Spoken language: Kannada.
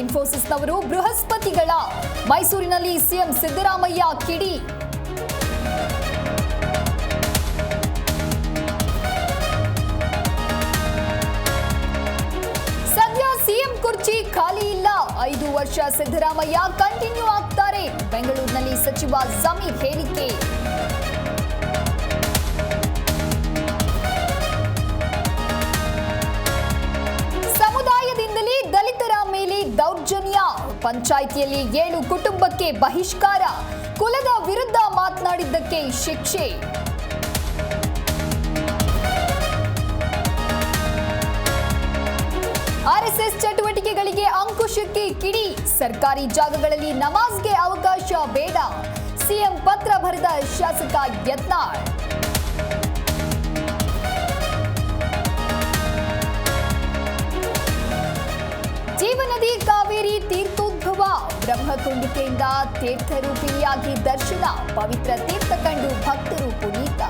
ಇನ್ಫೋಸಿಸ್ನವರು ಬೃಹಸ್ಪತಿಗಳ. ಮೈಸೂರಿನಲ್ಲಿ ಸಿಎಂ ಸಿದ್ದರಾಮಯ್ಯ ಕಿಡಿ. ಸದ್ಯ ಸಿಎಂ ಕುರ್ಚಿ ಖಾಲಿ ಇಲ್ಲ. ಐದು ವರ್ಷ ಸಿದ್ದರಾಮಯ್ಯ ಕಂಟಿನ್ಯೂ ಆಗ್ತಾರೆ. ಬೆಂಗಳೂರಿನಲ್ಲಿ ಸಚಿವ ಜಮೀರ್ ಹೇಳಿಕೆ. ಪಂಚಾಯಿತಿಯಲ್ಲಿ ಏಳು ಕುಟುಂಬಕ್ಕೆ ಬಹಿಷ್ಕಾರ. ಕುಲದ ವಿರುದ್ಧ ಮಾತನಾಡಿದ್ದಕ್ಕೆ ಶಿಕ್ಷೆ. ಆರ್ಎಸ್ಎಸ್ ಚಟುವಟಿಕೆಗಳಿಗೆ ಅಂಕುಶಕ್ಕೆ ಕಿಡಿ. ಸರ್ಕಾರಿ ಜಾಗಗಳಲ್ಲಿ ನಮಾಜ್ಗೆ ಅವಕಾಶ ಬೇಡ. ಸಿಎಂ ಪತ್ರ ಬರೆದ ಶಾಸಕ ಯತ್ನಾಳ್. ಜೀವನದಿ ಬ್ರಹ್ಮಕುಂಡಿಕೆಯಿಂದ ತೀರ್ಥರೂಪಿಣಿಯಾಗಿ ದರ್ಶನ ಪವಿತ್ರ ತೀರ್ಥ ಕಂಡು ಭಕ್ತರು ಪುನೀತ.